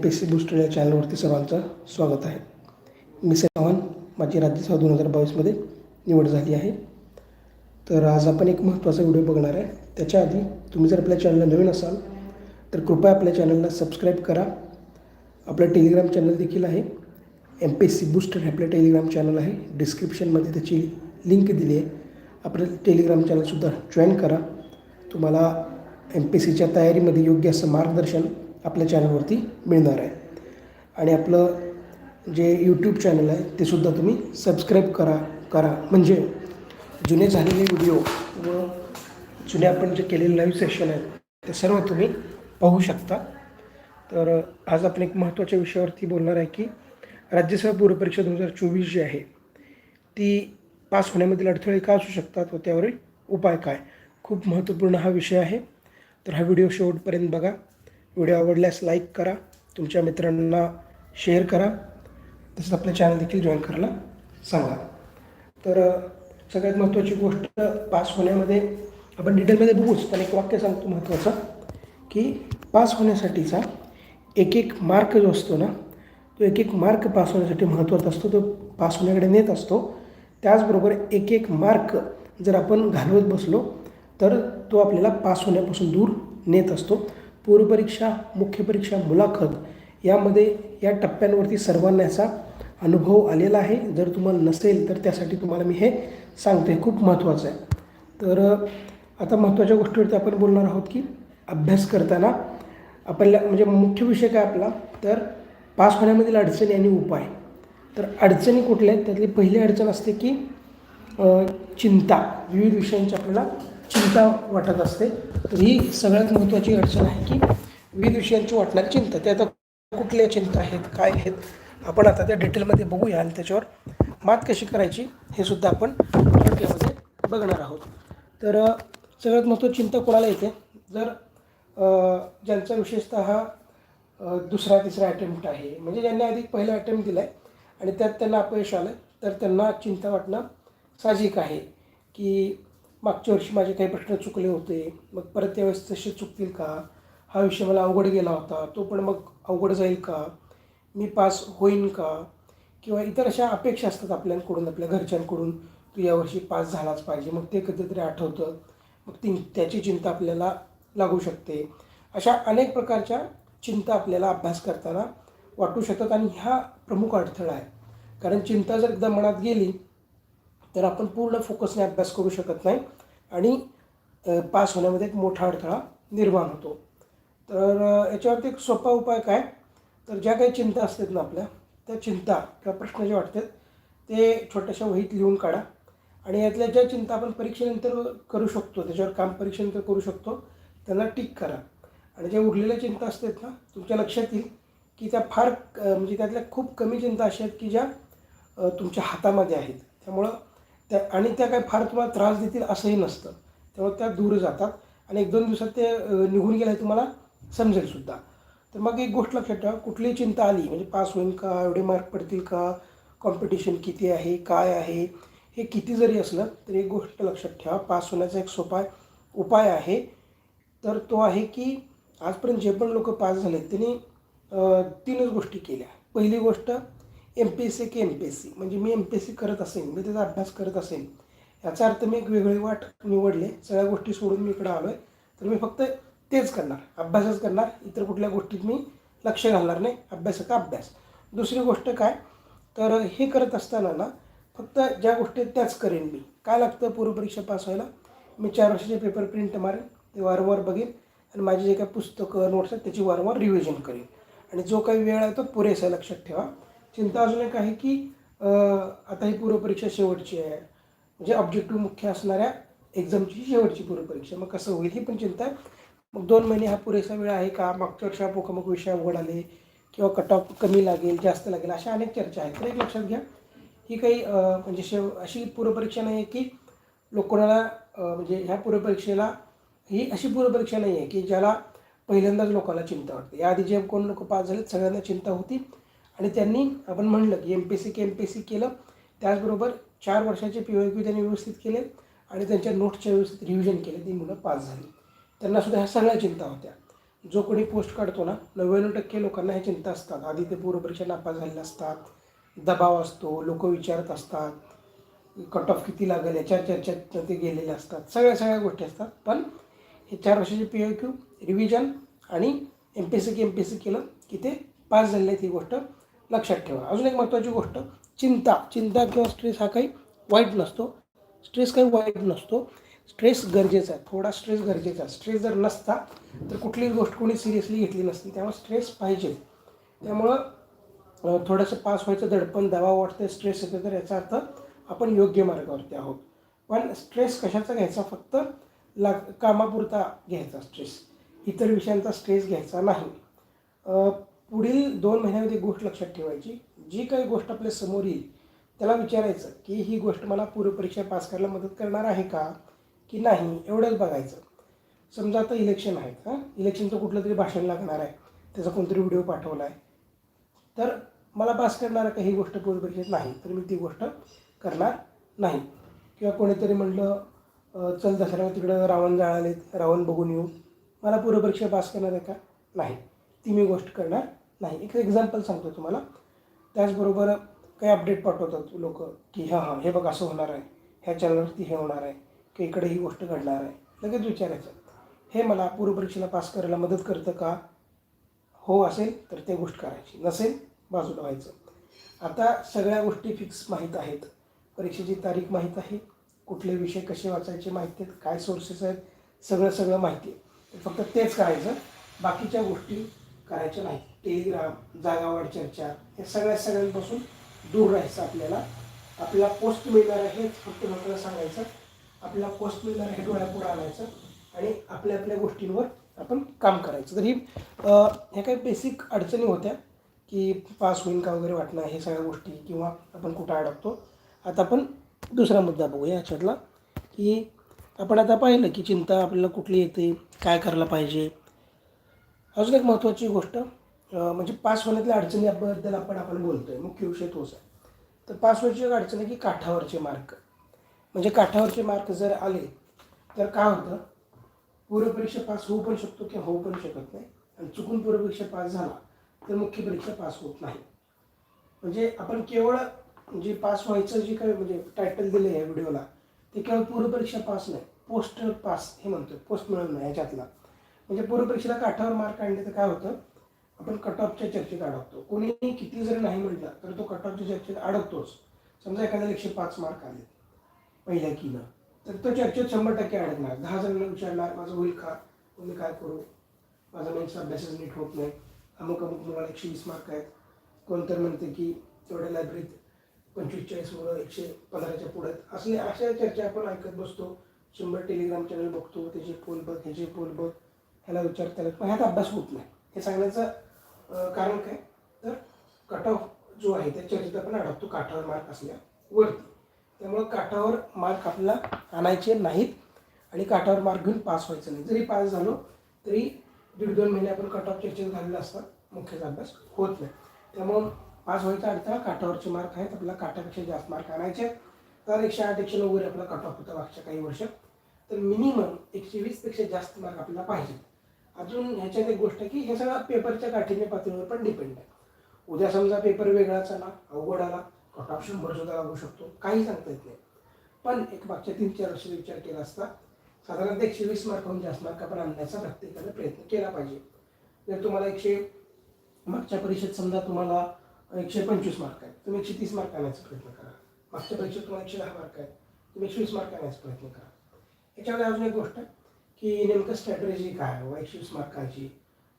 P C booster या चॅनलवरती सर्वांचं स्वागत आहे. मी चव्हाण माझी राज्यसभा दोन हजार बावीसमध्ये निवड झाली आहे. तर आज आपण एक महत्त्वाचा व्हिडिओ बघणार आहे. त्याच्या आधी तुम्ही जर आपल्या चॅनलला नवीन असाल तर कृपया आपल्या चॅनलला सबस्क्राईब करा. आपलं टेलिग्राम चॅनल देखील आहे. M P S C booster हे आपलं टेलिग्राम चॅनल आहे. डिस्क्रिप्शनमध्ये त्याची लिंक दिली आहे. आपलं टेलिग्राम चॅनलसुद्धा जॉईन करा. तुम्हाला एम पी सीच्या तयारीमध्ये योग्य असं मार्गदर्शन आपल्या चॅनलवरती मिळणार आहे. आणि आपलं जे यूट्यूब चॅनल आहे ते सुद्धा तुम्ही सबस्क्राईब करा करा. म्हणजे जुने झालेले व्हिडिओ व जुने आपण जे केलेले लाईव्ह सेशन आहेत ते सर्व तुम्ही पाहू शकता. तर आज आपण एक महत्त्वाच्या विषयावरती बोलणार आहे की राज्यसभा पूर्वपरीक्षा दोन हजार चोवीस जी आहे ती पास होण्यामधील अडथळे का असू शकतात व त्यावरील उपाय काय? खूप महत्त्वपूर्ण हा विषय आहे. तर हा व्हिडिओ शेवटपर्यंत बघा. व्हिडिओ आवडल्यास लाईक करा तुमच्या मित्रांना शेअर करा. तसंच आपलं चॅनल देखील जॉईन करायला सांगा. तर सगळ्यात महत्त्वाची गोष्ट पास होण्यामध्ये आपण डिटेलमध्ये बघूच पण एक वाक्य सांगतो महत्त्वाचं की पास होण्यासाठीचा एक एक मार्क जो असतो ना तो एक एक मार्क पास होण्यासाठी महत्त्वाचा असतो तो पास होण्याकडे नेत असतो. त्याचबरोबर एक एक मार्क जर आपण घालवत बसलो तर तो आपल्याला पास होण्यापासून दूर नेत असतो. पूर्वपरीक्षा मुख्य परीक्षा मुलाखत यामध्ये या टप्प्यांवरती सर्वांना याचा अनुभव आलेला आहे. जर तुम्हाला नसेल तर त्यासाठी तुम्हाला मी हे सांगते खूप महत्त्वाचं आहे. तर आता महत्त्वाच्या गोष्टीवरती आपण बोलणार आहोत की अभ्यास करताना आपल्याला म्हणजे मुख्य विषय काय आपला? तर पास होण्यामधील अडचणी आणि उपाय. तर अडचणी कुठल्या आहेत? त्यातली पहिली अडचण असते की चिंता. विविध विषयांची आपल्याला चिंता वाटत असते. तर ही सगळ्यात महत्त्वाची अडचण आहे की विविध विषयांची वाटणारी चिंता. त्या आता कुठल्या चिंता आहेत काय आहेत आपण आता त्या डिटेलमध्ये बघूया आणि त्याच्यावर मात कशी करायची हे सुद्धा आपण थोडक्यामध्ये बघणार आहोत. तर सगळ्यात महत्त्वाची चिंता कोणाला येते? जर ज्यांचा विशेषतः हा दुसरा तिसरा अटेम्प्ट आहे म्हणजे ज्यांनी आधी पहिला अटेम्प्ट दिला आहे आणि त्यात त्यांना अपयश आलं तर त्यांना चिंता वाटणं साहजिक आहे की मागच्या वर्षी माझे काही प्रश्न चुकले होते. मग परत त्यावेळेस तसे चुकतील का? हा विषय मला अवघड गेला होता. तो पण मग अवघड जाईल का? मी पास होईन का? किंवा इतर अशा अपेक्षा असतात आपल्याकडून आपल्या घरच्यांकडून तू यावर्षी पास झालाच पाहिजे. मग ते कधीतरी आठवतं. मग ती त्याची चिंता आपल्याला लागू शकते. अशा अनेक प्रकारच्या चिंता आपल्याला अभ्यास करताना वाटू शकतात. आणि ह्या प्रमुख अडथळा आहे. कारण चिंता जर एकदा मनात गेली तर आपण पूर्ण फोकसने अभ्यास करू शकत नाही आणि पास होण्यामध्ये एक मोठा अडथळा निर्माण होतो. तर याच्यावरती एक सोपा उपाय काय? तर ज्या काही चिंता असतात ना आपल्या त्या चिंता किंवा प्रश्न जे वाटतात ते छोट्याशा वहीत लिहून काढा. आणि यातल्या ज्या चिंता आपण परीक्षेनंतर करू शकतो त्याच्यावर काम परीक्षेनंतर करू शकतो त्यांना टिक करा. आणि ज्या उरलेल्या चिंता असतात ना तुमच्या लक्षात येईल की त्या फार म्हणजे त्यातल्या खूप कमी चिंता अशा आहेत की ज्या तुमच्या हातामध्ये आहेत. त्यामुळं त्या आणि त्या काय फार तुम्हाला त्रास देतील असंही नसतं. त्यामुळे त्या दूर जातात. आणि एक दोन दिवसात ते निघून गेलं हे तुम्हाला समजेल सुद्धा. तर मग एक गोष्ट लक्षात ठेवा कुठलीही चिंता आली म्हणजे पास होईल का एवढे मार्क पडतील का कॉम्पिटिशन किती आहे काय आहे हे किती जरी असलं तरी एक गोष्ट लक्षात ठेवा पास होण्याचा एक सोपा उपाय आहे. तर तो आहे की आजपर्यंत जे पण लोक पास झाले त्यांनी तीनच गोष्टी केल्या. पहिली गोष्ट एम पी एस सी की एम पी एस सी म्हणजे मी एम पी एस सी करत असेन मी त्याचा अभ्यास करत असेन याचा अर्थ मी एक वेगळी वाट निवडले सगळ्या गोष्टी सोडून मी इकडं आलो आहे तर मी फक्त तेच करणार अभ्यासच करणार इतर कुठल्या गोष्टीत मी लक्ष घालणार नाही अभ्यासाचा अभ्यास. दुसरी गोष्ट काय? तर हे करत असताना ना फक्त ज्या गोष्टी आहेत त्याच करेन मी. काय लागतं? पूर्वपरीक्षा पास व्हायला मी चार वर्षाचे पेपर प्रिंट मारेन ते वारंवार बघेन आणि माझी जे काही पुस्तकं नोट्स आहेत त्याची वारंवार रिव्हिजन करेन. आणि जो काही वेळ आहे तो पुरेसा लक्षात ठेवा. चिंता अजून एक आहे की आता ही पूर्वपरीक्षा शेवटची आहे. म्हणजे ऑब्जेक्टिव्ह मुख्य असणाऱ्या एक्झामची शेवटची पूर्वपरीक्षा. मग कसं होईल ही पण चिंता आहे. मग दोन महिने हा पुरेसा वेळ आहे का? मागच्या वर्षी अमुक विषय अवघड आले किंवा कट ऑफ कमी लागेल जास्त लागेल अशा अनेक चर्चा आहेत. तर एक लक्षात घ्या. ही काही म्हणजे शेव अशी पूर्वपरीक्षा नाही आहे की लोक कोणाला म्हणजे ह्या पूर्वपरीक्षेला ही अशी पूर्वपरीक्षा नाही आहे की ज्याला पहिल्यांदाच लोकांना चिंता वाटते. याआधी जे कोण लोक पास झालेत सगळ्यांना चिंता होती. आणि त्यांनी आपण म्हणलं की एम पी सी के एम पी सी केलं. त्याचबरोबर चार वर्षाचे पी ओ क्यू त्यांनी व्यवस्थित केले आणि त्यांच्या नोट्सच्या व्यवस्थित रिव्हिजन केले. ती मुलं पास झाली. त्यांना सुद्धा ह्या सगळ्या चिंता होत्या. जो कोणी पोस्ट काढतो ना नव्याण्णव टक्के लोकांना ह्या चिंता असतात. आधी ते पूर्वपरीक्षा नापास झालेल्या असतात. दबाव असतो लोक विचारत असतात. कट ऑफ किती लागेल? याच्या चर्चेत ते गेलेले असतात. सगळ्या सगळ्या गोष्टी असतात. पण हे चार वर्षाचे पी ओ क्यू रिव्हिजन आणि एम पी एस सी के एम पी एस सी केलं की ते पास झालेली आहेत ही गोष्ट. लक्षात ठेवा. अजून एक महत्त्वाची गोष्ट चिंता. चिंता किंवा स्ट्रेस हा काही वाईट नसतो. स्ट्रेस काही वाईट नसतो. स्ट्रेस गरजेचा आहे. थोडा स्ट्रेस गरजेचा आहे. स्ट्रेस जर नसता तर कुठलीच गोष्ट कोणी सिरियसली घेतली नसती. त्यामुळे स्ट्रेस पाहिजे. त्यामुळं थोडंसं पास व्हायचं दडपण दबाव वाटतं स्ट्रेस येतं तर याचा अर्थ आपण योग्य मार्गावरती आहोत. पण स्ट्रेस कशाचा घ्यायचा? फक्त ला कामापुरता घ्यायचा स्ट्रेस इतर विषयांचा स्ट्रेस घ्यायचा नाही. पुढील दोन महिन्यामध्ये एक गोष्ट लक्षात ठेवायची. जी काही गोष्ट आपल्यासमोर येईल त्याला विचारायचं की ही गोष्ट मला पूर्वपरीक्षा पास करायला मदत करणार आहे का की नाही एवढंच बघायचं. समजा आता इलेक्शन आहे हां? इलेक्शनचं कुठलं तरी भाषण लागणार आहे. त्याचा कोणतरी व्हिडिओ पाठवला आहे. तर मला पास करणार का ही गोष्ट पूर्वपरीक्षेत नाही. तर मी ती गोष्ट करणार नाही. किंवा कोणीतरी म्हणलं चल दसऱ्याला तिकडं रावण जाळाले रावण बघून येऊ. मला पूर्वपरीक्षा पास करणार आहे का? नाही. ती मी गोष्ट करणार नाही एक एक्झाम्पल सांगतो तुम्हाला. त्याचबरोबर काही अपडेट पाठवतात लोक की हां हां हे बघ असं होणार आहे. ह्या चॅनलवरती हे होणार आहे. की इकडे ही गोष्ट घडणार आहे. लगेच विचारायचं हे मला पूर्वपरीक्षेला पास करायला मदत करतं का? हो असेल तर ते गोष्ट करायची. नसेल बाजूला व्हायचं. आता सगळ्या गोष्टी फिक्स माहीत आहेत. परीक्षेची तारीख माहीत आहे. कुठले विषय कसे वाचायचे माहिती आहेत. काय सोर्सेस आहेत. सगळं सगळं माहिती आहे. फक्त तेच करायचं. बाकीच्या गोष्टी करायच्या नाहीत. टेलिग्राम जागावाड चर्चा या सगळ्या सगळ्यांपासून दूर राहायचं आपल्याला. आपल्याला पोस्ट मिळणार आहे फक्त लोकांना सांगायचं. आपल्याला पोस्ट मिळणार हे डोळ्यापुढं आणायचं. आणि आपल्या आपल्या गोष्टींवर आपण काम करायचं. तर ही ह्या काही बेसिक अडचणी होत्या की पास होईल का वगैरे वाटणं हे सगळ्या गोष्टी किंवा आपण कुठं अडकतो. आता आपण दुसरा मुद्दा बघूया याच्यातला की आपण आता पाहिलं की चिंता आपल्याला कुठली येते काय करायला पाहिजे. अजून एक महत्त्वाची गोष्ट म्हणजे पास होण्यातल्या अडचणीबद्दल आपण आपण बोलतो आहे मुख्य विषय तोच आहे तर पास व्हायची एक अडचण आहे की काठावरचे मार्क. म्हणजे काठावरचे मार्क जर आले तर काय होतं? पूर्वपरीक्षा पास होऊ पण शकतो किंवा होऊ पण शकत नाही. आणि चुकून पूर्वपरीक्षा पास झाला तर मुख्य परीक्षा पास होत नाही. म्हणजे आपण केवळ जे पास व्हायचं जे काही म्हणजे टायटल दिलं आहे व्हिडिओला ते केवळ पूर्वपरीक्षा पास नाही पोस्ट पास हे म्हणतो पोस्ट मिळवणं ह्याच्यातला म्हणजे पूर्वपरीक्षेला काठावर मार्क आणले तर काय होतं? आपण कट ऑफच्या चर्चेत अडकतो. कोणीही किती जरी नाही म्हटलं तर तो कट ऑफच्या चर्चेत अडकतोच. समजा एखाद्याला एकशे पाच मार्क आले पहिल्या किनं तर तो चर्चेत शंभर टक्के अडकणार. दहा जणांना विचारणार माझं होईल का? मी काय करू? माझा मेन्स अभ्यासच नीट होत नाही. अमुक अमुक मुलाला एकशे वीस मार्क आहेत. कोणतर म्हणते की तेवढ्या लायब्ररीत पंचवीस चाळीस मुलं एकशे पंधराच्या पुढे आहेत. असले अशा चर्चा आपण ऐकत बसतो. शंभर टेलिग्राम चॅनल बघतो त्याचे पोल बघ ह्याचे पोल बघ. ह्याला विचार त्याला पण ह्यात अभ्यास होत नाही. हे सांगण्याचं कारण काय? तर कट ऑफ जो आहे त्या चर्चेत आपण अडकतो काठावर मार्क असल्यावरती. त्यामुळं काठावर मार्क आपल्याला आणायचे नाहीत आणि काठावर मार्क घेऊन पास व्हायचं नाही. जरी पास झालो तरी दीड दोन महिने आपण कट ऑफ चर्चेत घाललेला असतात मुख्याचा अभ्यास होत नाही. त्यामुळं पास व्हायचा अडथळा काठावरचे मार्क आहेत आपल्याला काठापेक्षा जास्त मार्क आणायचे आहेत. तर एकशे आठ एकशे नऊ वगैरे आपला कट ऑफ होता मागच्या काही वर्षात. तर मिनिमम एकशे वीसपेक्षा जास्त मार्क आपल्याला पाहिजे अजून ह्याच्यात एक गोष्ट की हे सगळं पेपरच्या काठीने पातळीवर पण डिपेंड आहे. उद्या समजा पेपर वेगळाच आला अवघड आला कट ऑफ शंभर सुद्धा लागू शकतो काही सांगता येत नाही. पण एक मागच्या तीन चार वर्षाचा विचार केला असता साधारणतः एकशे वीस मार्कहून जास्त मार्क आपण आणण्याचा प्रत्येकाने प्रयत्न केला पाहिजे. जर तुम्हाला एकशे मागच्या परीक्षेत समजा तुम्हाला एकशे पंचवीस मार्क आहेत तुम्ही एकशे तीस मार्क आणायचा प्रयत्न करा. मागच्या परीक्षेत तुम्हाला एकशे दहा मार्क आहेत तुम्ही एकशे वीस मार्क आणायचा प्रयत्न करा. याच्यामध्ये अजून एक गोष्ट आहे. की नेमकं स्ट्रॅटेजी काय आहे एकशे मार्काची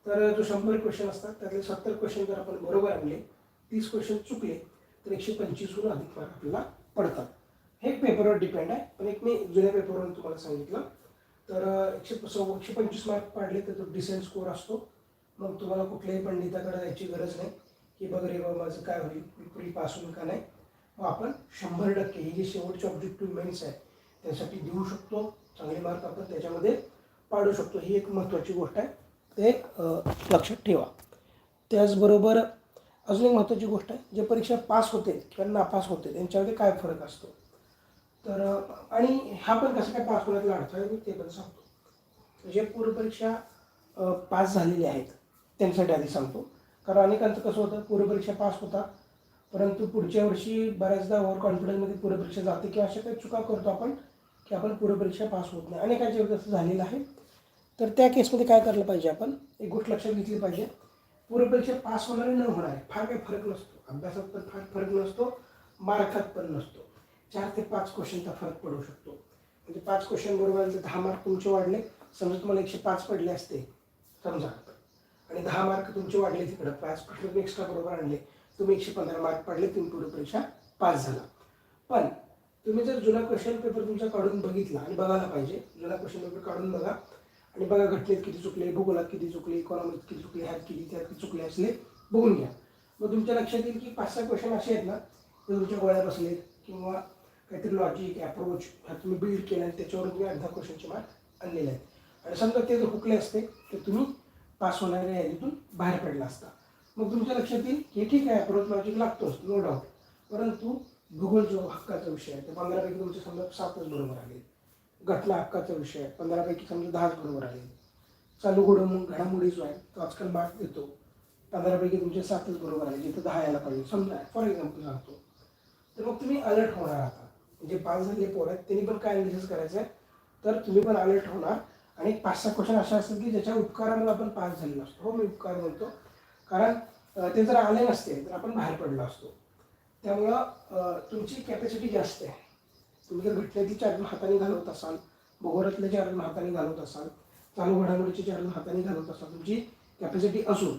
तर जो शंभर क्वेश्चन असतात त्यातले सत्तर क्वेश्चन जर आपण बरोबर आणले तीस क्वेश्चन चुकले तर एकशे पंचवीसहून अधिक मार्क आपल्याला पडतात. हे एक पेपरवर डिपेंड आहे पण एक मी जुन्या पेपरवरून तुम्हाला सांगितलं. तर एकशे एकशे पंचवीस मार्क पाडले तर तो डिसेंट स्कोअर असतो. मग तुम्हाला कुठल्याही पंडिताकडे जायची गरज नाही की बघ रे बाबा माझं काय होईल मी पुढे पास होईल का नाही. मग आपण शंभर टक्के ही जी शेवटचे ऑब्जेक्टिव्ह मेन्स आहे त्यासाठी देऊ शकतो. चांगले मार्क आपण त्याच्यामध्ये पाडू शकतो. ही एक महत्त्वाची गोष्ट आहे. ते लक्षात ठेवा. त्याचबरोबर अजून एक महत्त्वाची गोष्ट आहे. जे परीक्षा पास होते किंवा नापास होते त्यांच्यामध्ये काय फरक असतो? तर आणि हा पण कसं काय पास होण्यातला अडथळा आहे मी ते पण सांगतो. जे पूर्वपरीक्षा पास झालेले आहेत त्यांच्यासाठी आधी सांगतो. कारण अनेकांचं कसं होतं पूर्वपरीक्षा पास होता परंतु पुढच्या वर्षी बऱ्याचदा ओव्हर कॉन्फिडन्समध्ये पूर्वपरीक्षा जाते किंवा अशा काही चुका करतो आपण की आपण पूर्वपरीक्षा पास होत नाही. अनेकांच्या वेळेस असं झालेलं आहे. तर त्या केसमध्ये काय करायला पाहिजे आपण? एक गोष्ट लक्षात घेतली पाहिजे. पूर्वपरीक्षा पास होणारे न होणारे फार काही फरक नसतो. अभ्यासात पण फार फरक नसतो. मार्कात पण नसतो. चार ते पाच क्वेश्चनचा फरक पडू शकतो. म्हणजे पाच क्वेश्चन बरोबर दहा मार्क तुमचे वाढले. समजा तुम्हाला एकशे पाच पडले असते. समजा. आणि दहा मार्क तुमचे वाढले तिकडं. पाच क्वेश्चन तुम्ही एक्स्ट्रा बरोबर आणले. तुम्ही एकशे पंधरा मार्क पडले तुम्ही पूर्वपरीक्षा पास झाला. पण तुम्ही जर जुना क्वेश्चन पेपर तुमचा काढून बघितला आणि बघायला पाहिजे जुना क्वेश्चन पेपर काढून बघा आणि बघा घटनेत किती चुकले भूगोलात किती चुकले इकॉनॉमीत किती चुकले ह्यात किती त्यात किती चुकले असले बघून घ्या. मग तुमच्या लक्षात येईल की पाच सहा क्वेश्चन असे आहेत ना ते तुमच्या गोळ्या बसलेत किंवा काहीतरी लॉजिक अप्रोच ह्या तुम्ही बिल्ड केलं आणि त्याच्यावरून तुम्ही अर्धा क्वेश्चनचे मार्क आणलेले आहेत. आणि समजा ते जर हुकले असते तर तुम्ही पास होणाऱ्या यादीतून बाहेर पडला असता. मग तुमच्या लक्षात येईल की ठीक आहे अप्रोच लॉजिक लागतोच नो डाऊट परंतु भूगोल जो हक्काचा विषय आहे ते पंधरापैकी तुमचे समजा सातच बरोबर आले घटना हक्काचा विषय आहे पंधरापैकी समजा दहाच बरोबर आले चालू घडम घडामोडी जो आहे तो आजकाल मार्क देतो पंधरापैकी तुमचे सातच बरोबर आले जिथं दहा यायला पाहिजे. समजा फॉर एक्झाम्पल सांगतो. तर मग तुम्ही अलर्ट होणार आता. म्हणजे पाच झाले पोर आहेत त्यांनी पण काय अनालिसिस करायचं आहे? तर तुम्ही पण अलर्ट होणार. आणि पाच सहा क्वेश्चन असे असतात की ज्याच्या उपकारामुळे आपण पास झालेलो असतो. हो मी उपकार म्हणतो कारण ते जर आले नसते तर आपण बाहेर पडलो असतो. त्यामुळं तुमची कॅपॅसिटी जास्त आहे. तुम्ही जर घटनेची चार्जून हाताने घालवत असाल भूगोलातले चार्जून हाताने घालवत असाल चालू घडामोडीचे चार्जून हाताने घालवत असाल तुमची कॅपॅसिटी असून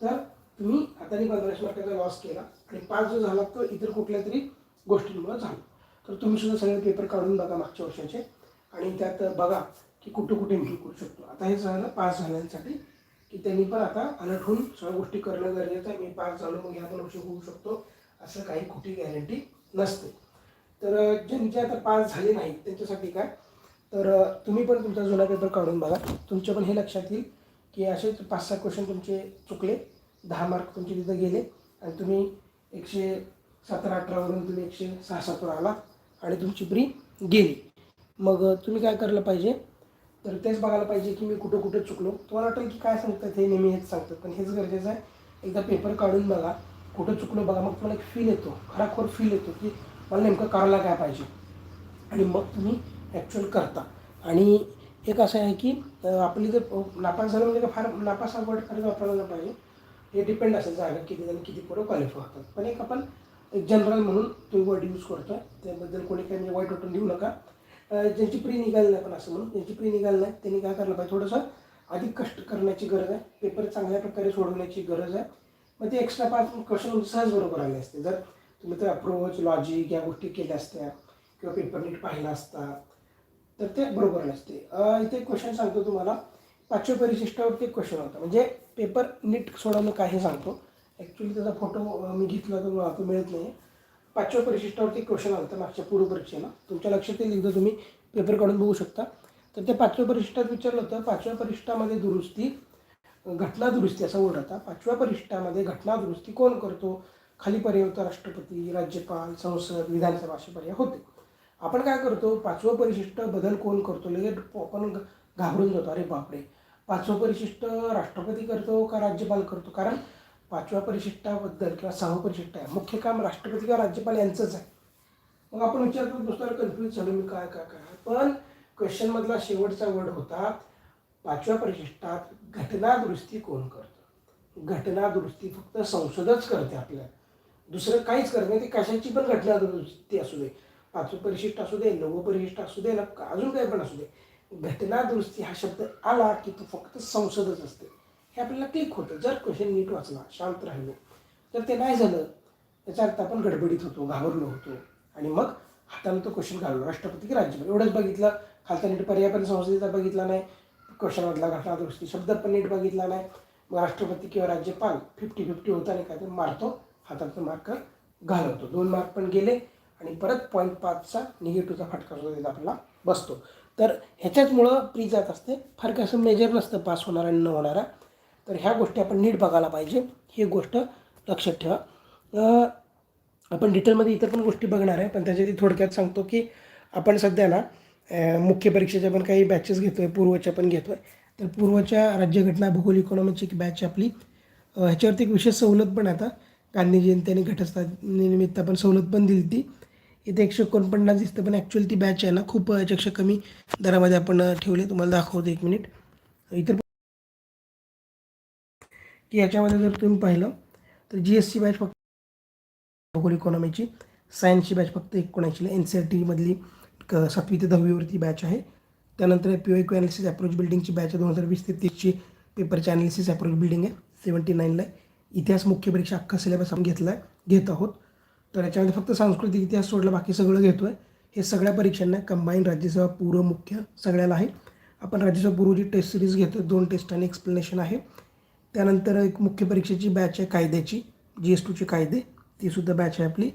तर तुम्ही हाताने पंधराशे मार्काचा लॉस केला आणि पास जो झाला तो इतर कुठल्या तरी गोष्टींमुळे झाला. तर तुम्ही सुद्धा सगळे पेपर काढून बघा मागच्या वर्षाचे आणि त्यात बघा की कुठं कुठे इम्प्रूव्ह करू शकतो. आता हे झालं पास झाल्यासाठी की त्यांनी पण आता अलर्ट होऊन सगळ्या गोष्टी करणं गरजेचं आहे. मी पास झालो मग ह्या पण वर्ष होऊ शकतो. असं काही कुठे गॅरंटी नसते. तर ज्यांचे आता पास झाले नाहीत त्यांच्यासाठी काय? तर तुम्ही पण तुमचा जुना पेपर काढून बघा. तुमच्या पण हे लक्षात येईल की असे पाच सहा क्वेश्चन तुमचे चुकले. दहा मार्क तुमचे तिथं गेले. आणि तुम्ही एकशे सतरा अठरावरून तुम्ही एकशे सहा सातवर आला आणि तुमची प्री गेली. मग तुम्ही काय करायला पाहिजे? तर तेच बघायला पाहिजे की मी कुठं कुठं चुकलो. तुम्हाला वाटेल की काय सांगतात हे नेहमी हेच सांगतात पण हेच गरजेचं आहे. एकदा पेपर काढून बघा. कुठं चुकलो बघा मग तुम्हाला एक फील येतो. खराखोर फील येतो की मला नेमकं करायला काय पाहिजे. आणि मग तुम्ही ॲक्च्युअल करता. आणि एक असं आहे की आपली जर नापास झालं म्हणजे फार नापास वर्ड करायला वापरायला पाहिजे हे डिपेंड असेल जागा किती जण किती पोरं क्वालिफाय होतात. पण एक आपण एक जनरल म्हणून तो वर्ड यूज करतो त्याबद्दल कोणी काही म्हणजे वाईट वाटून देऊ नका. ज्यांची प्री निघाली नाही पण असं म्हणून ज्यांची प्री निघाली नाही त्यांनी काय करायला पाहिजे? थोडंसं अधिक कष्ट करण्याची गरज आहे. पेपर चांगल्या प्रकारे सोडवण्याची गरज आहे. मग ते एक्स्ट्रा पाच क्वेश्चन सहज बरोबर आले असते. जर तुम्ही तर अप्रोच लॉजिक या गोष्टी केल्या असत्या किंवा पेपर नीट पाहिला असता तर ते बरोबर नसते अं, इथे क्वेश्चन सांगतो तुम्हाला. पाचव्या परिशिष्टावरती क्वेश्चन होता. म्हणजे पेपर नीट सोडवणं काही सांगतो. ॲक्च्युली त्याचा फोटो मी घेतला तर मला तो मिळत नाही पाचव्या परिशिष्टावरती क्वेश्चन आला होता मागच्या पूर्व परीक्षेला. तुमच्या लक्षात येईल एकदा तुम्ही पेपर काढून बघू शकता. तर ते पाचव्या परिशिष्टात विचारलं होतं. पाचव्या परिशिष्टामध्ये दुरुस्ती घटनादुरुस्ती असा वर्ड होता पाचव्या परिष्ठामध्ये घटनादुरुस्ती कोण करतो? खाली पर्याय होता राष्ट्रपती राज्यपाल संसद विधानसभा असे पर्याय होते. आपण काय करतो? पाचवं परिशिष्ट बदल कोण करतो? लगेच आपण घाबरून जातो. अरे बापरे! पाचवं परिशिष्ट राष्ट्रपती करतो का राज्यपाल करतो? कारण पाचव्या परिशिष्टाबद्दल किंवा सहावं परिशिष्ट आहे. मुख्य काम राष्ट्रपती किंवा राज्यपाल यांचंच आहे. मग आपण विचार करत बसतो कन्फ्युज झालो मी काय काय काय? पण क्वेश्चनमधला शेवटचा वर्ड होता. पाचव्या परिशिष्टात घटना दुरुस्ती कोण करतं? घटना दुरुस्ती फक्त संसदच करते आपल्या दुसरं काहीच करत नाही. ते कशाची पण घटना दुरुस्ती असू दे. पाचवं परिशिष्ट असू दे नवं परिशिष्ट असू दे ना अजून काही पण असू दे. घटना दुरुस्ती हा शब्द आला की तो फक्त संसदच असते. हे आपल्याला क्लिक होतं. जर क्वेश्चन नीट वाचला शांत राहिलो तर ते नाही झालं. त्याचा अर्थ आपण गडबडीत होतो घाबरलो होतो. आणि मग हाताला तो क्वेश्चन घालवला. राष्ट्रपती की राज्यपाल? एवढंच बघितलं. खालचा नीट पर्यावरण संसदेचा बघितला नाही. क्वेश्चनमधला घटना दृष्टी शब्द पण नीट बघितला नाही. मग राष्ट्रपती किंवा राज्यपाल फिफ्टी फिफ्टी होताना नाही काहीतरी मारतो. हातातून मार्क घालवतो. दोन मार्क पण गेले आणि परत पॉईंट पाचचा निगेटिव्हचा फटका सुद्धा तिथं आपला बसतो. तर ह्याच्याचमुळं प्री जात असते. फार काही असं मेजर नसतं. पास होणारा आणि न होणारा. तर ह्या गोष्टी आपण नीट बघायला पाहिजे. ही गोष्ट लक्षात ठेवा. आपण डिटेलमध्ये इतर पण गोष्टी बघणार आहे. पण त्याच्यात थोडक्यात सांगतो की आपण सध्या ना मुख्य परीक्षेच्या पण काही बॅचेस घेतो आहे पूर्वच्या पण घेतो आहे तर पूर्वच्या राज्यघटना भूगोल इकॉनॉमीची एक बॅच आपली. ह्याच्यावरती एक विशेष सवलत पण आता. गांधी जयंती आणि घटस्थापनेनिमित्त आपण सवलत पण दिली ती इथे एकशे एकोणपन्नास दिसतं पण ॲक्च्युअली ती बॅच आहे ना खूप याच्यापेक्षा कमी दरामध्ये आपण ठेवले. तुम्हाला दाखवतो एक मिनिट इतर की याच्यामध्ये जर तुम्ही पाहिलं तर जी एस सी बॅच फक्त भूगोल इकॉनॉमीची सायन्सची बॅच फक्त एकोणऐंशीला एन सी आर टीमधली क सातवी ते दहावीवरती बॅच आहे. त्यानंतर P O Q analysis approach बिल्डिंगची batch आहे. दोन हजार वीस ते तीसची पेपरची ॲनालिसिस अप्रोच बिल्डिंग आहे. सेवन्टी नाईनला आहे. इतिहास मुख्य परीक्षा अख्खा सिलेबस आपण घेतला आहे घेत आहोत. तर याच्यामध्ये फक्त सांस्कृतिक इतिहास सोडला बाकी सगळं घेतो आहे हे सगळ्या परीक्षांना कंबाईन राज्यसेवा पूर्व मुख्य सगळ्याला आहे. आपण राज्यसभा पूर्वची टेस्ट सिरीज घेतो दोन टेस्ट आणि एक्सप्लेनेशन आहे. त्यानंतर एक मुख्य परीक्षेची बॅच आहे कायद्याची जी एस टूची कायदे. तीसुद्धा बॅच आहे आपली.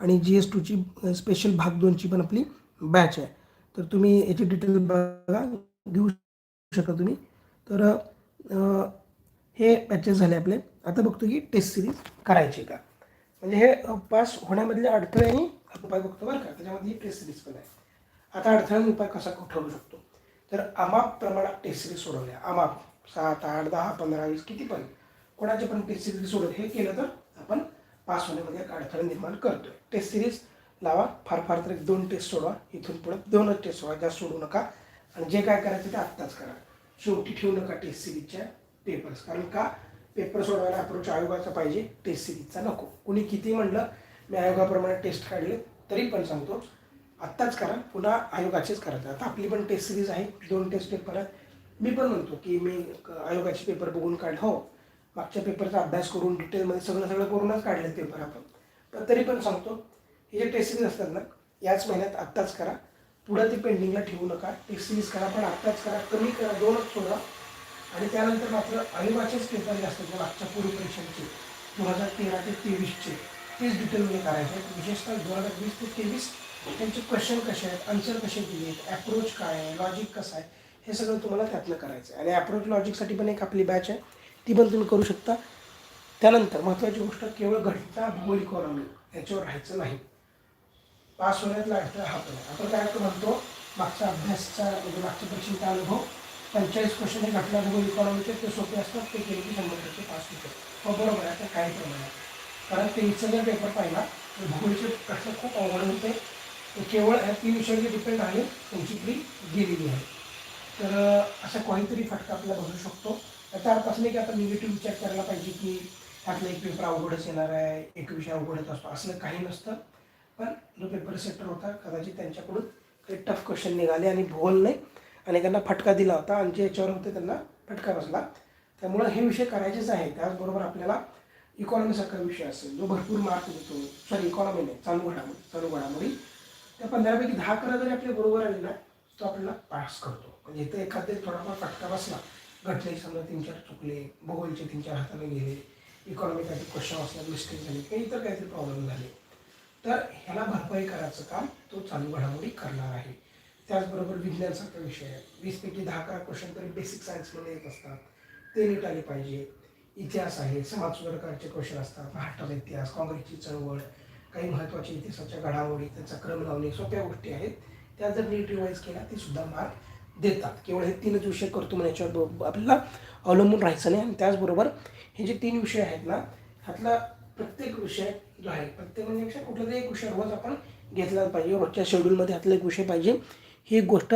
आणि जी एस टूची स्पेशल भाग दोनची पण आपली. बॅच आहे. तर तुम्ही याची डिटेल बघा घेऊ शकता तुम्ही. तर हे बॅचेस झाले आपले. आता बघतो की टेस्ट सिरीज करायची का? म्हणजे हे पास होण्यामधले अडथळे आणि उपाय बघतो बरं का? त्याच्यामध्ये ही टेस्ट सिरीज पण आहे. आता अडथळ्याने उपाय कसा ठरवू शकतो? तर अमाप प्रमाणात टेस्ट सिरीज सोडवल्या. अमाप सात आठ दहा पंधरा वीस किती पण. कोणाचे पण टेस्ट सिरीज सोडवले. हे केलं तर आपण पास होण्यामध्ये एक अडथळा निर्माण करतोय. टेस्ट सिरीज लावा. फार फार तर एक दोन टेस्ट सोडवा. इथून पुढे दोनच टेस्ट सोडवा. जास्त सोडू नका. आणि जे काय करायचं ते आत्ताच करा. शेवटी ठेवू नका टेस्ट सिरीजच्या पेपर्स कारण का? पेपर सोडवायला अप्रोच आयोगाचा पाहिजे. टेस्ट सिरीजचा नको. कुणी किती म्हणलं मी आयोगाप्रमाणे टेस्ट काढले तरी पण सांगतो आत्ताच करा. पुन्हा आयोगाचेच करायचं. आता आपली पण टेस्ट सिरीज आहे. दोन टेस्ट पेपर आहेत. मी पण म्हणतो की मी आयोगाचे पेपर बघून काढ हो. मागच्या पेपरचा अभ्यास करून डिटेलमध्ये सगळं सगळं करूनच काढले पेपर आपण. पण तरी पण सांगतो हे जे टेस्ट सिरीज असतात ना याच महिन्यात आत्ताच करा. पुढं ते पेंडिंगला ठेवू नका. टेस्ट सिरीज करा पण आत्ताच करा. कमी करा दोनच सोडा. आणि त्यानंतर मात्र आयोगाचेच पेपर जे असतात मागच्या पूर्व परीक्षांचे दोन हजार तेरा ते तेवीसचे तेच डिटेलमध्ये करायचे आहेत. विशेषतः दोन हजार वीस ते तेवीस त्यांचे क्वेश्चन कसे आहेत आन्सर कसे दिले आहेत ॲप्रोच काय आहे लॉजिक कसं आहे हे सगळं तुम्हाला त्यातलं करायचं आहे. आणि ॲप्रोच लॉजिकसाठी पण एक आपली बॅच आहे. ती पण तुम्ही करू शकता. त्यानंतर महत्त्वाची गोष्ट केवळ घटना भूगोल इकॉनॉमी याच्यावर राहायचं नाही. पास होण्यात अडथळा हा पण आपण काय म्हणतो मागचा अभ्यासचा म्हणजे मागच्या परीक्षेचा अनुभव पंचेचाळीस क्वेश्चन हे घटना भूगोल इकॉनॉमीचे ते सोपे असतात ते केले की शंभर टक्के पास होते हो बरोबर आहे तर काही प्रमाणात कारण त्यांचा जर पेपर पाहिला तर भूगोलचे प्रश्न खूप अवघड होते. केवळ ह्या तीन विषयांचे डिपेंड आहे त्यांची प्री गेलेली आहे. तर असा कोणीतरी फटका आपल्याला बसू शकतो. याचा अर्थ असं नाही की आता निगेटिव्ह विचार करायला पाहिजे की त्यातला एक पेपर अवघडच येणार आहे एक विषय अवघडच असतो असलं काही नसतं. पण जो पेपर सेटर होता. कदाचित त्यांच्याकडून काही टफ क्वेश्चन निघाले आणि भूगोल नाही. आणि त्यांना फटका दिला होता. आणि जे याच्यावर होते त्यांना फटका बसला. त्यामुळं हे विषय करायचेच आहे त्याचबरोबर आपल्याला इकॉनॉमीसारखा विषय असेल. जो भरपूर मार्क देतो. सॉरी इकॉनॉमी नाही. चालू घडामोडी चालू घडामोडी त्या पंधरापैकी दहा करा जरी आपल्या बरोबर आले ना तो आपल्याला पास करतो. म्हणजे इथे एखादे थोडाफार फटका बसला. घटले समजा तीन चार चुकले. भूगोलचे तीन चार हाताने गेले. इकॉनॉमी काहीतरी क्वेश्चन असल्या मिस्टेक झाले. किंवा इतर काहीतरी प्रॉब्लेम झाले. तर ह्याला भरपाई करायचं काम तो चालू घडामोडी करणार आहे. त्याचबरोबर विज्ञानसारखा विषय आहे. वीसपैकी दहा अकरा क्वेश्चन तरी बेसिक सायन्समध्ये येत असतात. ते नीट आले पाहिजे. इतिहास आहे समाज सुधारकाचे क्वेश्चन असतात महाराष्ट्राचा इतिहास काँग्रेसची चळवळ काही महत्त्वाच्या इतिहासाच्या घडामोडी त्यांचा क्रम लावणे सोप्या गोष्टी आहेत. त्या जर नीट रिवाईज केला ते सुद्धा मार्क देतात. केवळ हे तीनच विषय करतो म्हणून याच्यावर आपल्याला अवलंबून राहायचं नाही. आणि त्याचबरोबर हे जे तीन विषय आहेत ना ह्यातला प्रत्येक विषय जो आहे. प्रत्येक म्हणजेपेक्षा कुठला तरी एक विषय रोज आपण घेतला पाहिजे. रोजच्या शेड्यूलमध्ये ह्यातला एक विषय पाहिजे. ही एक गोष्ट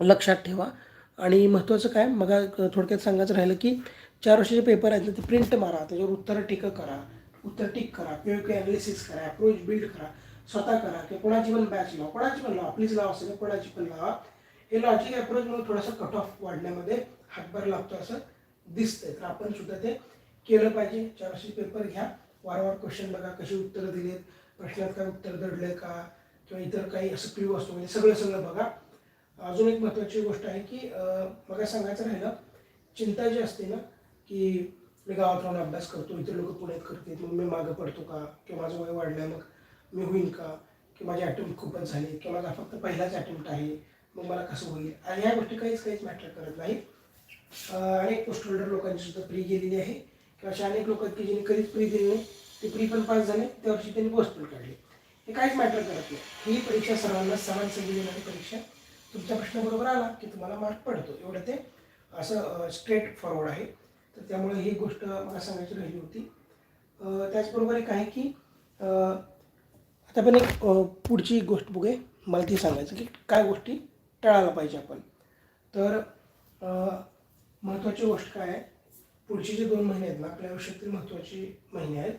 लक्षात ठेवा. आणि महत्त्वाचं काय? मग थोडक्यात सांगायचं राहिलं की चार वर्षाचे पेपर आहेत ना ते प्रिंट मारा. त्याच्यावर उत्तरं टीका करा. उत्तर टिक करा. पी ॲनालिसिस करा. अप्रोच बिल्ड करा. स्वतः करा. किंवा कोणाची पण बॅच लावा. कोणाची पण लावा. आपलीच लावा असेल कोणाची पण लावा. हे लॉजिक अप्रोच म्हणून थोडासा कट ऑफ वाढण्यामध्ये हातभार लागतो असं दिसतंय. तर आपण सुद्धा ते केलं पाहिजे. चार वर्षाचे पेपर घ्या. वारंवार क्वेश्चन बघा कशी उत्तरं दिलीत प्रश्नात काय उत्तर दडले का किंवा इतर काही असं क्ल्यू असतो म्हणजे सगळं सगळं बघा. अजून एक महत्त्वाची गोष्ट आहे की मला सांगायचं राहिलं चिंता जी असते ना की मी गावात राहून अभ्यास करतो इतर लोक पुण्यात करतात मग मी मागं पडतो का किंवा माझं वय वाढलं मग मी होईन का की माझे अटेम्प्ट खूपच झाले किंवा माझा फक्त पहिलाच अटेम्प्ट आहे मग मला कसं होईल? आणि ह्या गोष्टी काहीच काहीच मॅटर करत नाही अनेक पोस्ट होल्डर लोकांची सुद्धा फ्री गेलेली आहे. किंवा असे अनेक लोक आहेत की ज्यांनी कधीच प्री दिली नाही ते प्री पण पास झाले त्या वर्षी त्यांनी पोस्ट पण काढली. हे काहीच मॅटर करत नाही. ही परीक्षा सर्वांना समान संधी देणारी परीक्षा. तुमच्या प्रश्नाबरोबर आला की तुम्हाला मार्क पडतो. एवढं ते असं स्ट्रेट फॉरवर्ड आहे. तर त्यामुळे ही गोष्ट मला सांगायची राहिली होती. त्याचबरोबर एक आहे की आता पण एक पुढची गोष्ट बघूया. मला ती सांगायचं की काय गोष्टी टाळायला पाहिजे आपण. तर महत्त्वाची गोष्ट काय आहे? पुढचे जे दोन महिने आहेत ना आपल्या आयुष्यातील महत्त्वाची महिने आहेत.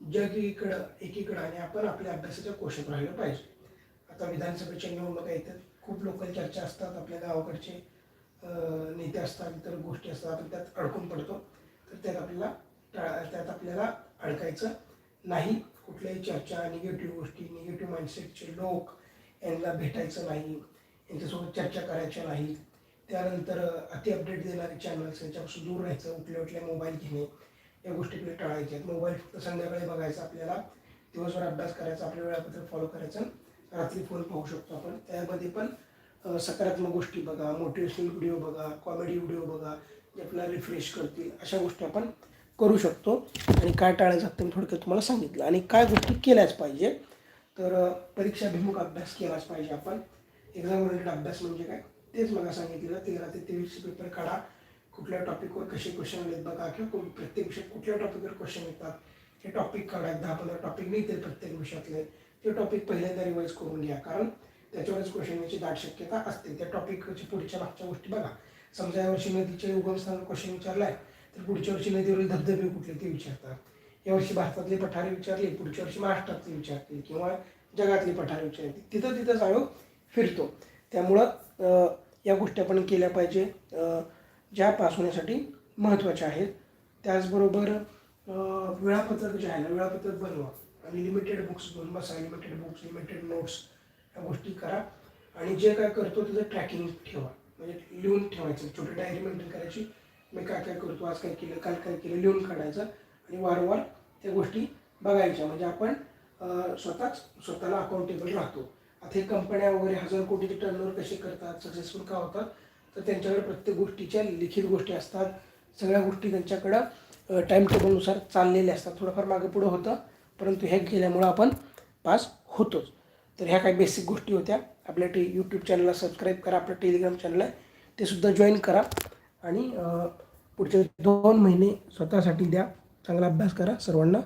जग एकीकडं एकीकडं आणि आपण आपल्या अभ्यासाच्या कोशात राहिलं पाहिजे. आता विधानसभेच्या निवडणुका येतात. खूप लोकल चर्चा असतात. आपल्या गावाकडचे नेते असतात इतर गोष्टी असतात. आपण त्यात अडकून पडतो. तर त्यात आपल्याला टाळा त्यात आपल्याला अडकायचं नाही. कुठल्याही चर्चा निगेटिव्ह गोष्टी निगेटिव्ह माइंडसेटचे लोक यांना भेटायचं नाही. यांच्यासोबत चर्चा करायच्या नाही त्यानंतर अति अपडेट देणारे चॅनल्स यांच्यापासून दूर राहायचं उठल्या उठल्या मोबाईल घेणे या गोष्टीकडे टाळायच्या आहेत. मोबाईल फक्त संध्याकाळी बघायचा आपल्याला दिवसभर अभ्यास करायचा आपलं वेळापत्रक फॉलो करायचं रात्री फोन पाहू शकतो आपण. त्यामध्ये पण सकारात्मक गोष्टी बघा मोटिवेशनल व्हिडिओ बघा कॉमेडी व्हिडिओ बघा जे आपल्याला रिफ्रेश करतील अशा गोष्टी आपण करू शकतो. आणि काय टाळायचं ते मी थोडक्यात तुम्हाला सांगितलं. आणि काय गोष्टी केल्याच पाहिजे तर परीक्षाभिमुख अभ्यास केलाच पाहिजे आपण. एक्झाम रिलेटेड अभ्यास म्हणजे काय? तेच मला सांगितलेलं तेरा ते तेवीस पेपर काढा. कुठल्या टॉपिकवर कसे क्वेश्चन आलेत बघा किंवा प्रत्येक विषयात कुठल्या टॉपिकवर क्वेश्चन येतात हे टॉपिक काढा. दहा पंधरा टॉपिक मिळतील प्रत्येक विषयातले ते टॉपिक पहिल्यांदा रिवाईज करून घ्या. कारण त्याच्यावरच क्वेश्चन याची दाट शक्यता असते. त्या टॉपिकची पुढच्या मागच्या गोष्टी बघा. समजा यावर्षी नदीचे उगमस्थान क्वेश्चन विचारला आहे तर पुढच्या वर्षी नदीवरील धबधबे कुठले ते विचारतात. यावर्षी भारतातले पठारे विचारले पुढच्या वर्षी महाराष्ट्रातले विचारतील किंवा जगातली पठारे विचारतील. तिथं तिथंच आयोग फिरतो. त्यामुळं या गोष्टी आपण केल्या पाहिजे. ज्या पास होण्यासाठी महत्त्वाच्या आहेत. त्याचबरोबर वेळापत्रक जे आहे ना वेळापत्रक बनवा आणि लिमिटेड बुक्स बनवा बसा लिमिटेड बुक्स लिमिटेड नोट्स या गोष्टी करा. आणि जे काय करतो त्याचं ट्रॅकिंग ठेवा. म्हणजे लिहून ठेवायचं. छोटी डायरी मेंटेन करायची. मी काय काय करतो आज काय केलं काल काय केलं लिहून काढायचं. आणि वारंवार त्या गोष्टी बघायच्या. म्हणजे आपण स्वतःच स्वतःला अकाउंटेबल राहतो. आता हे कंपन्या वगैरे हजार कोटीचे टर्नओव्हर कसे करतात सक्सेसफुल का होतात तर त्यांच्याकडे प्रत्येक गोष्टीच्या लिखित गोष्टी असतात. सगळ्या गोष्टी त्यांच्याकडं टाईम टेबलनुसार चाललेल्या असतात. थोडंफार मागे पुढं होतं परंतु हे गेल्यामुळं आपण पास होतोच. तर ह्या काही बेसिक गोष्टी होत्या. आपल्या टे यूट्यूब चॅनलला सबस्क्राईब करा आपलं टेलिग्राम चॅनल आहे ते सुद्धा जॉईन करा. आणि पुढचे दोन महिने स्वतःसाठी द्या चांगला अभ्यास करा सर्वांना.